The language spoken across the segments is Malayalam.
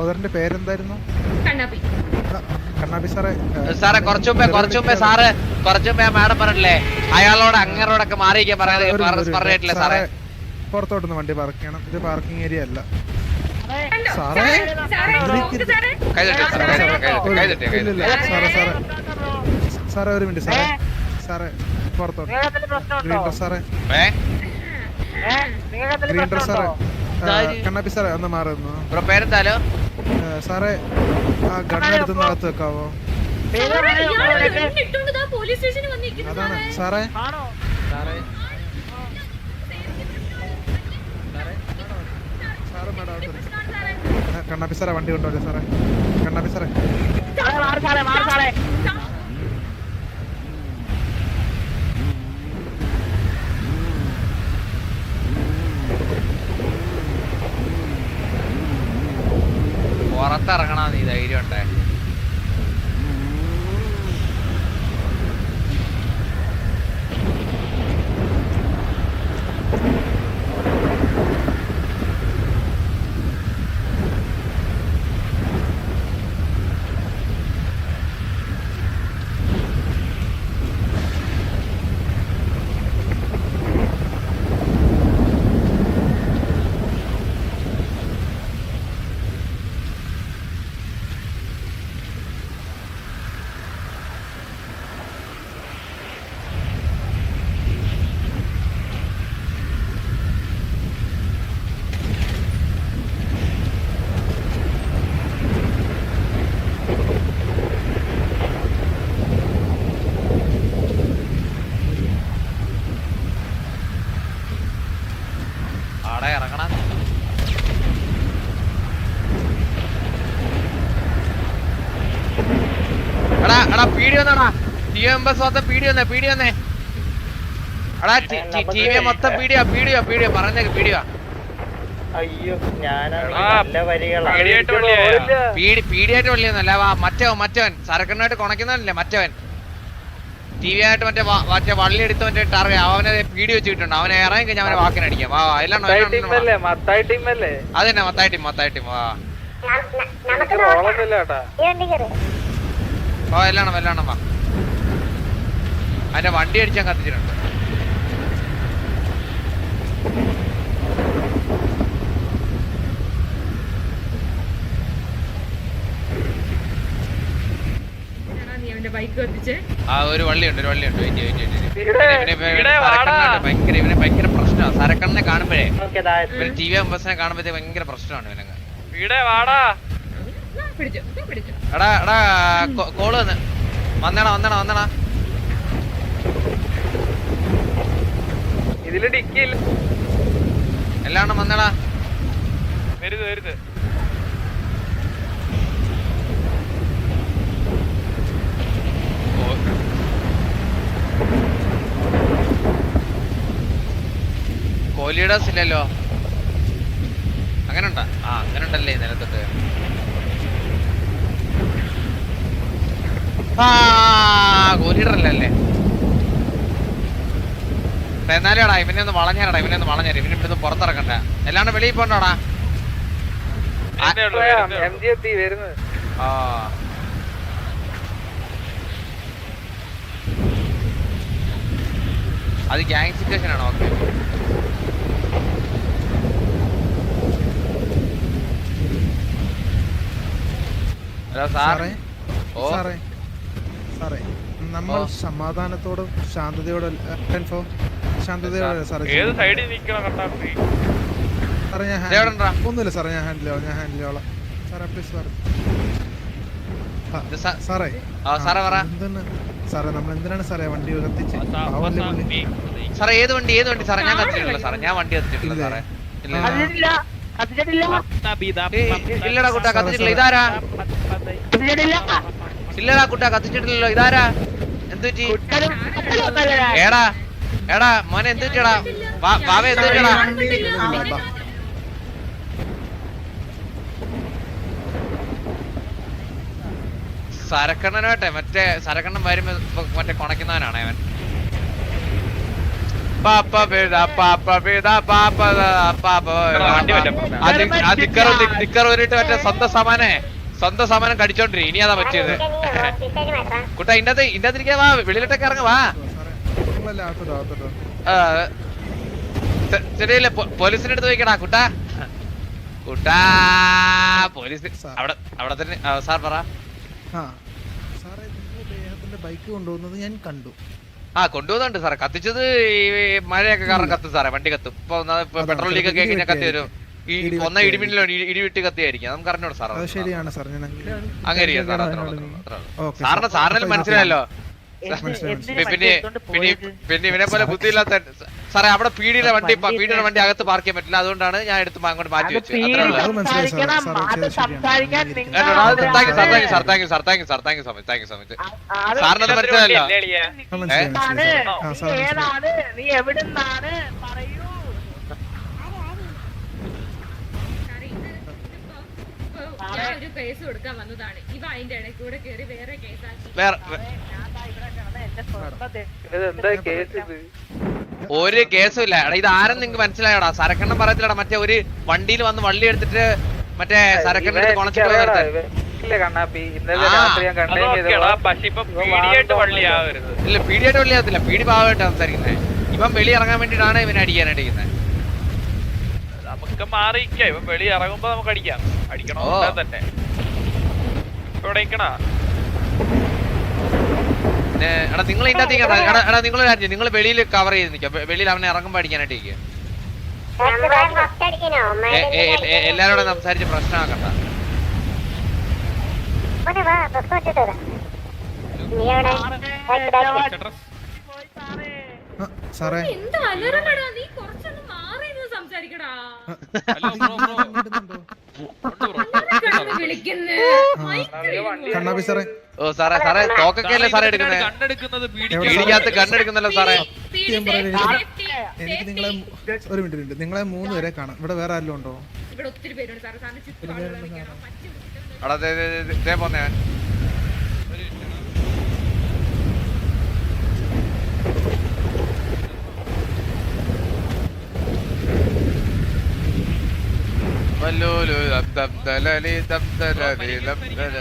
സഹോദരന്റെ പേരെന്തായിരുന്നു? കണ്ണാപ്പി. സാറേ സാറേ മാഡം പറഞ്ഞില്ലേ അയാളോട് അങ്ങനോടൊക്കെ മാറിയിരിക്കാൻ പറയാതെ പറഞ്ഞിട്ടില്ലേ സാറേ? പുറത്തോട്ടൊന്ന് വണ്ടി പാർക്ക് ചെയ്യണം. ഇത് പാർക്കിംഗ് ഏരിയ അല്ല. സാറേ, സാറേ ഒരു- മിനിറ്റ് സാറേ. സാറേ പുറത്തോട്ട്. ഗ്രീൻ ഡ്രസ് സാറേ. ഏ? ഗ്രീൻ ഡ്രസ് സാറേ കണ്ണാപ്പി സാറേ ഒന്ന് മാറുന്നു ബ്രോ പേരെന്താലോ സാറേ ആ ഗണ്ണെടുത്ത് നടത്തു വെക്കാവോ? സാറേ, അതാണ്. കണ്ണാപ്പി സാറേ വണ്ടി കൊണ്ടുവരും സാറേ. കണ്ണാപ്പി സാറേ. പുറത്തിറങ്ങണ എടാ പീടി വന്നോടാ. ടി എം ബസ് മൊത്തം പീടി വന്നേ പീടി വന്നേ. എടാ ടി വി മൊത്തം പീടിയാ പീടിയോ പീടിയോ പറഞ്ഞേക്ക് പീടിയാ അയ്യോ ഞാനാണ് ആ, നല്ല വരികളാണ് പേടിയായിട്ട് വള്ളിയായ. പീടി പീടിയായിട്ട് വള്ളിയൊന്നുമല്ല വാ മറ്റവൻ മറ്റവൻ. സരക്കണ്ണായിട്ട് കുണക്കുന്നവനല്ലേ മറ്റവൻ. ടി വി ആയിട്ട് മറ്റേ മറ്റേ വള്ളി എടുത്ത് മറ്റേ ടറ അവനെ പീടി വെച്ചിട്ടുണ്ട്. അവനെ ഇറങ്ങി കഴിഞ്ഞാൽ അവനെ വാക്കിനടിക്കാം വാ എല്ലാം അതന്നെ മത്തായി ടീം മത്തായി ടീം വാ. ഓ എല്ലാം എല്ലാം വാ. അതിന്റെ വണ്ടി അടിച്ചാൽ കത്തിച്ചിട്ടുണ്ട്. നീ അവന്റെ ബൈക്ക് കത്തിച്ചേ. ആ ഒരു വള്ളിയുണ്ട് ഒരു വള്ളിയുണ്ട്. Wait wait. ഭയങ്കര ഇവനെ ഭയങ്കര പ്രശ്നമാണ്. സരക്കണ്ണനെ കാണുമ്പോഴേ ഇവന് ടി വി അമ്പസിനെ കാണുമ്പോഴത്തേക്ക് ഭയങ്കര പ്രശ്നമാണ് ഇവനങ്ങ്. വീടേ. വാടാ പിടിച്ചു പിടിച്ചോ. എടാ എടാ കോൾ വന്ന്. വന്നേടാ വന്നേടാ വന്നേടാ. ഇതിൽ ഡിക്കില്ല എല്ലാം വന്നേടാ. വരുത് വരുത്. കോഹ്ലിയുടെ ഇല്ലല്ലോ. അങ്ങനെ ഉണ്ടാ ആ അങ്ങനെ ഉണ്ടല്ലേ നിലത്തൊട്ട്. ആ എന്നാലേടാ ഇവനെ ഒന്ന് വളഞ്ഞാടാ ഇവനെ ഒന്ന് വളഞ്ഞാ ഇവനെ ഇവിടുന്ന് പുറത്തിറക്കണ്ട എല്ലാണ്ട് വെളിയിൽ പോണ്ടാടാ? ആ അത് ഗ്യാങ് സിറ്റുവേഷൻ ആണോ? ഓക്കെ. ഹലോ സാറേ? ഓ. സാറേ? നമ്മൾ. സമാധാനത്തോടും ശാന്തതയോടും ശാന്തതയോടെ സാറേ? സാറേ ഞാൻ ഒന്നുമില്ല സാറേ ഞാൻ ഹാൻഡിൽ ഞാൻ ഹാൻഡിൽ ചെയ്യാം സാറേ പ്ലീസ് സാറേ. സാറേ. സാറേ നമ്മൾ എന്തിനാണ് സാറേ വണ്ടി കത്തിച്ച്? സാറേ ഏത് വണ്ടി? ഏത് വണ്ടി? സാറേ ഞാൻ കത്തിച്ചിട്ടില്ല സാറേ. ഞാൻ വണ്ടി കത്തിച്ചിട്ടില്ല ഇല്ലേ? സാറേ. ഇല്ലടാ കുട്ടാ കത്തിച്ചിട്ടില്ല. ഇതാരാ? ഇല്ലടാ കുട്ടാ കത്തിച്ചിട്ടില്ലല്ലോ. ഇതാരാ? എന്ത് പറ്റി ഏടാ എടാ മോനെ എന്ത് ബാബ വാ- വാവ എന്ത് പറ്റിയടാ ഇല്ല, ബാ. സരക്കണ്ണനോട്ടെ മറ്റേ സരക്കണ്ണൻ വരുമ്പോ മറ്റേ കൊണക്കുന്നവനാണ് അവൻ. നിക്കർ ഊരിട്ട് മറ്റേ സ്വന്തം സമാനെ. സ്വന്തം സാമാനം കടിച്ചോണ്ടിരി. ഇനി അതാ പറ്റിയത്. കുട്ടാ ഇന്റെ അകത്ത് ഇന്റെ അകത്തിരിക്കാ വാ വെളിയിലോട്ടൊക്കെ ഇറങ്ങ വാ. ശരിയല്ലേ പോലീസിന്റെ അടുത്ത് ചോദിക്കടാ കുട്ടാ. കുട്ടാ പോലീസ് അവിടെ അവിടെ തന്നെ സാർ പറ. സാറേ അദ്ദേഹത്തിന്റെ ബൈക്ക് കൊണ്ടുപോകുന്നത് ഞാൻ കണ്ടു. ആ കൊണ്ടുപോകുന്നുണ്ട് സാറേ. കത്തിച്ചത് ഈ മഴയൊക്കെ കാരണം കത്തും സാറേ വണ്ടി കത്തും. ഇപ്പൊ പെട്രോൾ ലീക്ക് ഒക്കെ കഴിഞ്ഞാൽ കത്തി വരും. ഈ ഒന്ന ഇടിമിന്നലോ ഇടിവിട്ട് കത്തിയായിരിക്കും. നമുക്ക് അറിഞ്ഞോട് സാർ അത് ശരിയാണ് സാർ. ഞാൻ അങ്ങനെ സാറിന്. സാറിന് മനസ്സിലായല്ലോ. പിന്നെ പിന്നെ പിന്നെ ഇവനെ പോലെ ബുദ്ധിയില്ലാത്ത സാറേ അവിടെ പീഡിയുടെ വണ്ടി പീഡിയുടെ വണ്ടി അകത്ത് പാർക്ക് ചെയ്യാൻ പറ്റില്ല. അതുകൊണ്ടാണ് ഞാൻ എടുത്ത് അങ്ങോട്ട് മാറ്റി വെച്ചത്. Sir thank you sir thank you sir thank you sir thank you sir thank you so much thank you so much സാറിനത് മനസ്സിലായല്ലോ. ഏതാണ്? നീ എവിടുന്നാണ്? പറയൂ സാറേ, ഇത് ഇതിപ്പോ- ഇപ്പോ ഞാൻ ഒരു കേസ് കൊടുക്കാൻ വന്നതാണ്. ഇവ അതിന്റെ ഇടയ്ക്ക് കൂടെ കയറി വേറെ കേസാക്കി വേറെ ഒരു കേസും ഇല്ല. എടാ ഇത് ആരും നിങ്ങക്ക് മനസ്സിലായടാ? സരക്കെണ്ണം പറയത്തില്ലടാ മറ്റേ ഒരു വണ്ടിയിൽ വന്ന് വള്ളി എടുത്തിട്ട് മറ്റേ സരക്കെണ്ണം എടുത്ത് കുണച്ചിട്ട് എനിക്കറിയാടാ, വന്നിട്ട് ഇവൻ കണ്ണാപ്പി. ഇന്നലെ ആ. രാത്രി ഞാൻ കണ്ടേ ചെയ്തതാ. പക്ഷെ ഇപ്പൊ പീടിയായിട്ട് വള്ളിയാവരുത്. ഇല്ല പീഡിയായിട്ട് വള്ളിയാകത്തില്ല പീടി ഭാഗമായിട്ട് സംസാരിക്കുന്നത് ഇവൻ വെളി ഇറങ്ങാൻ വേണ്ടിയിട്ടാണ് ഇവനെ അടിക്കാനായിട്ട് ഇരിക്കുന്നത് നമുക്ക് മാറിയിക്കാം ഇപ്പൊ വെളി ഇറങ്ങുമ്പോ നമുക്ക് അടിക്കാം. അടിക്കണോ തന്നെ. ഇവിടെ നിക്കണ എടാ നിങ്ങൾ ഇതിന്റെ അകത്തേക്ക് എടാ എടാ, നിങ്ങൾ നിങ്ങൾ വെളിയിൽ കവർ ചെയ്ത് നിൽക്കാം. വെളിയിൽ അവനെ ഇറങ്ങുമ്പോ അടിക്കാനായിട്ട് എല്ലാരോടും സംസാരിച്ച് പ്രശ്നമാക്കണ്ട. സാറേ എന്ത് അലറണടാ നീ കുറച്ചൊന്ന് സംസാരിക്കടാ കണ്ണാപ്പി സാറേ. ഓ സാറേ സാറേ തോക്കൊക്കെ അല്ലേ സാറേ എടുക്കുന്നത് കണ്ണെടുക്കുന്നത് കണ്ണെടുക്കുന്നല്ലോ സാറേ? സത്യം. എനിക്ക് നിങ്ങളെ ഒരു മിനിറ്റ് ഉണ്ട് നിങ്ങളെ മൂന്ന് പേരെ കാണാം. ഇവിടെ വേറെ ആരെങ്കിലും ഉണ്ടോ? ഇവിടെ ഒത്തിരി പേരുണ്ട് സാറേ. സാറിന് ചുറ്റും ആളുകളെ വല്ലോലു ദം ദം ദലലി ദം ദലലി ദം ദല.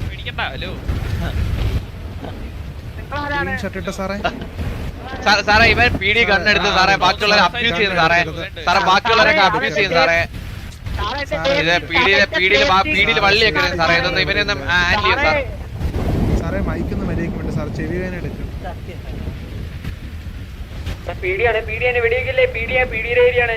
പേടിക്കണ്ട ഹലോ. സാറേ. ഇവൻ പീടി കണ്ണെടുത്ത് സാറേ ബാക്കിയുള്ളവരെ അബ്യൂസ് ചെയ്യുന്നു സാറേ. സാറേ ബാക്കിയുള്ളവരൊക്കെ അബ്യൂസ് ചെയ്യുന്നു സാറേ. ഇത് പീടിയിലെ പീടിയിൽ പീടിയിൽ വള്ളിയൊക്കെ സാറേ ഇതൊന്നും ഇവനൊന്നും ഹാൻഡിൽ ചെയ്യും സാർ സാറേ മൈക്കൊന്ന് മര്യാദയ്ക്ക് വേണ്ട സാർ ചെവി വേദന എടുക്കും. പീടിയാണ് പീടിയാണ് വെടിയൊക്കെ പീടിയാ പീടിയുടെ ഏരിയാണ്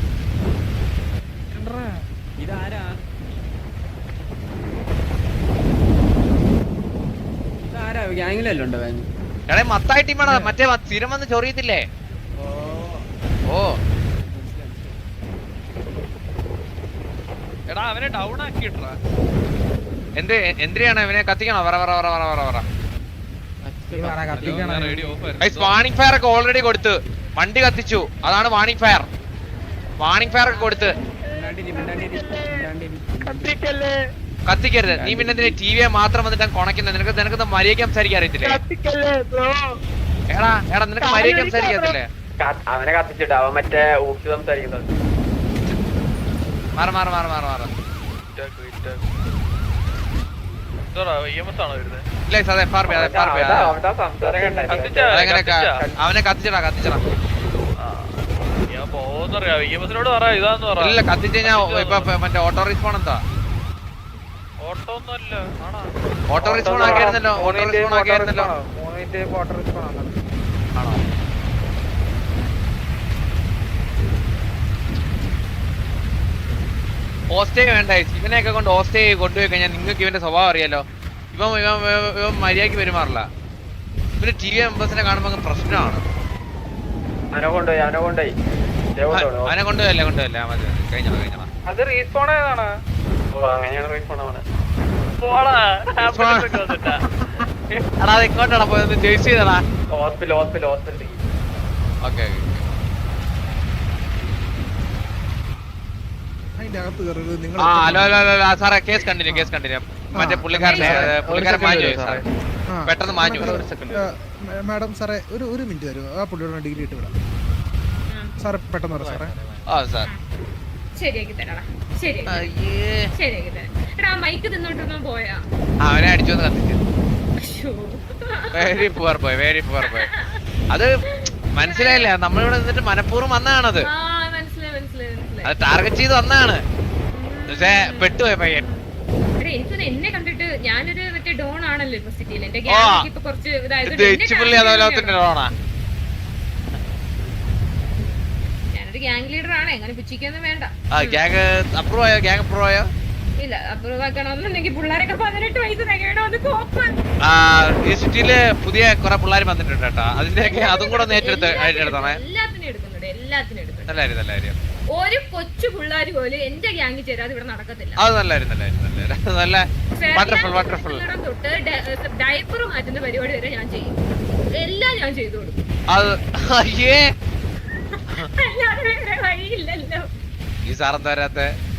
എടാ മത്തായി ടീമാണോ മറ്റേ സ്ഥിരം വന്ന് ചൊറിയത്തില്ലേ? ഓ. എടാ അവനെ ഡൗൺ ആക്കിട്ടാ എന്ത് എന്തിനാണ് അവനെ കത്തിക്കണോ? പറ പറ പറ പറ പറ പറ വാണിംഗ് ഫയർ ഒക്കെ ഓൾറെഡി കൊടുത്ത്. വണ്ടി കത്തിച്ചു. അതാണ് വാണിംഗ് ഫയർ വാണിംഗ് ഫയർ ഒക്കെ കൊടുത്ത്. കത്തിക്കല്ലേ? കത്തിക്കരുത്. നീ പിന്നെ എന്തിനാ ടി വിയെ മാത്രം വന്നിട്ട് കൊണക്കുന്നത് നിനക്ക് നിനക്ക് മര്യാദയ്ക്ക് സംസാരിക്കാൻ അറിയത്തില്ലേ? എടാ എടാ നിനക്ക് മര്യാദയ്ക്ക് സംസാരിക്കത്തില്ലേ അവനെ കത്തിച്ചിട്ട് അവൻ മറ്റേ ഊക്കി സംസാരിക്കുന്നത്. മാറ മാറ മാറ മാറ മാറ? അവനെ കത്തിച്ചടാ കത്തിച്ചടാ. ഞാൻ ഇല്ല കത്തിച്ച് കഴിഞ്ഞാ ഇപ്പൊ ഇപ്പൊ മറ്റേ ഓട്ടോ റെസ്പോൺ എന്താ? ഓട്ടോ റിസ്പോൺ ആക്കിയായിരുന്നല്ലോ. ഓട്ടോ റിസ്പോൺ ആക്കിയായിരുന്നല്ലോ. ഓട്ടോ റിസ്പോൺ ആണ്. ഓസ്റ്റേ വേണ്ട ഇവനെയൊക്കെ കൊണ്ട് ഓസ്റ്റേ കൊണ്ടുപോയി കഴിഞ്ഞാൽ നിങ്ങൾക്ക് ഇവന്റെ സ്വഭാവം അറിയാലോ. ഇവൻ ഇവൻ ഇവൻ- മര്യാദയ്ക്ക് പെരുമാറില്ല. ഇവന് ടി വി മെമ്പേഴ്സിനെ കാണുമ്പോൾ പ്രശ്നമാണ്. അവനെ കൊണ്ടുപോയി അവനെ കൊണ്ടുപോയി. അവനെ കൊണ്ടുപോയല്ലേ കൊണ്ടുപോയല്ലേ മതി. കഴിഞ്ഞോ കഴിഞ്ഞോ അത് റീസ്പോൺ ആയതാണ്. എടാ ഇങ്ങോട്ടാണ് പോയത്. ജേഴ്സി ചെയ്തടാ. ഹോസ്പിറ്റൽ ഹോസ്പിറ്റൽ ഹോസ്പിറ്റൽ ഓക്കെ സാറേ കേസ് കണ്ടിന്യൂ കേസ് കണ്ടിന്യൂ. മറ്റേ പുള്ളിക്കാരനെ പുള്ളിക്കാരൻ മാഞ്ഞു സാറേ. പെട്ടെന്ന് മാഞ്ഞു മാഡം സാറേ ഒരു ഒരു മിനിറ്റ് തരൂ. ആ പുള്ളിയോട് ഡിഗ്രി ഇട്ട് വിടാം. സാറേ പെട്ടെന്ന് പറ സാറേ. ആ സാർ ശരിയാക്കി തരാടാ ശരി ശരിയാക്കി തരാം. എടാ മൈക്ക് തിന്നോണ്ടിരുന്നോ പോയാ. അവനെ അടിച്ചു കത്തിച്ചു. Very poor boy very poor boy അത് മനസ്സിലായില്ല? നമ്മളിവിടെ നിന്നിട്ട് മനഃപൂർവം വന്നാണത് അത് ടാർഗറ്റ് ചെയ്ത് വന്നാണ് പക്ഷേ പെട്ടുപോയി പയ്യൻ. എനിക്കൊന്ന് എന്നെ കണ്ടിട്ട് ഞാനൊരു മറ്റേ ഡോൺ ആണല്ലോ ഇപ്പൊ സിറ്റിയിൽ എന്റെ. ഗ്യാങ് ഇപ്പൊ കുറച്ച് ഇതായത് ഗ്യാങ് ലീഡർ ആണ്. എങ്ങനെ പിച്ചിക്കൊന്നും വേണ്ട. ആ ഗ്യാങ് അപ്രൂവ് ആയോ? ഗ്യാങ് അപ്രൂവ് ആയോ? ഇല്ല അപ്രൂവ് ആക്കണമെന്നുണ്ടെങ്കിൽ പിള്ളേരൊക്കെ പതിനെട്ട് വയസ്സ് തികയണമെന്ന് കോപ്പ് ആ ഈ സിറ്റിയിൽ പുതിയ കുറെ പിള്ളേർ വന്നിട്ടുണ്ട് കേട്ടോ. അതിന്റെയൊക്കെ അതും കൂടെ ഒന്ന് ഏറ്റെടുത്ത് ഏറ്റെടുത്തോണേ എല്ലാത്തിനും എടുക്കുന്നുണ്ട് എല്ലാത്തിനും എടുക്കുന്നുണ്ട്. നല്ല കാര്യം നല്ല കാര്യം. ഒരു കൊച്ചു പിള്ളേര് പോലും എന്റെ ഗ്യാങ്ങിൽ ചേരാതെ ഇവിടെ നടക്കത്തില്ല. അത് നല്ല നല്ലായിരുന്നു നല്ല നല്ല വണ്ടർഫുൾ വണ്ടർഫുൾ തൊട്ട് ഡയപ്പർ മാറ്റുന്ന പരിപാടി വരെ ഞാൻ ചെയ്യും. എല്ലാം ഞാൻ ചെയ്തു കൊടുക്കും. അത് അയ്യേ. ഈ സാറെന്താ വരാത്തെ?